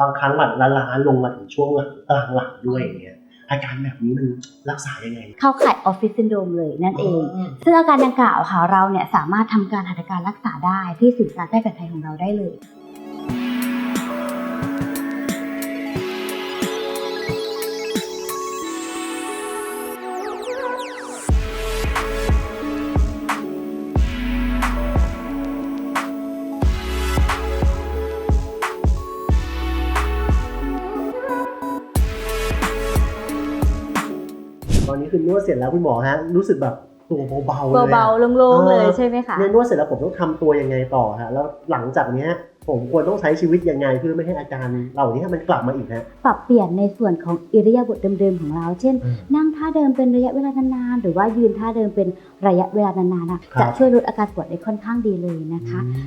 บางครั้งแบบละล้าลงมาถึงช่วงหลังกลางหลังด้วยอย่างเงี้ยอาการแบบนี้มันรักษายังไง เข้าข่ายออฟฟิศซินโดรมเลยนั่นเอง ซึ่งอาการดังกล่าวค่ะเราเนี่ยสามารถทำการหัตถการรักษาได้ที่ศูนย์การแพทย์แผนไทยของเราได้เลย ตอนนี้คือนวดเสร็จแล้วคุณหมอฮะรู้สึกแบบตัวเบาๆเลยอะเบาๆโล่งๆเลยเออใช่ไหมคะเนี่ยนวดเสร็จแล้วผมต้องทำตัวยังไงต่อฮะแล้วหลังจากเนี้ยผมควรต้องใช้ชีวิตยังไงเพื่อไม่ให้อาการเหล่านี้มันกลับมาอีกฮะปรับเปลี่ยนในส่วนของอิริยาบถเดิมๆของเรา เช่นอืมนั่งท่าเดิมเป็นระยะเวลานานๆ หรือว่ายืนท่าเดิมเป็นระยะเวลานานๆอะครับจะช่วยลดอาการปวดได้ค่อนข้างดีเลยนะคะอืม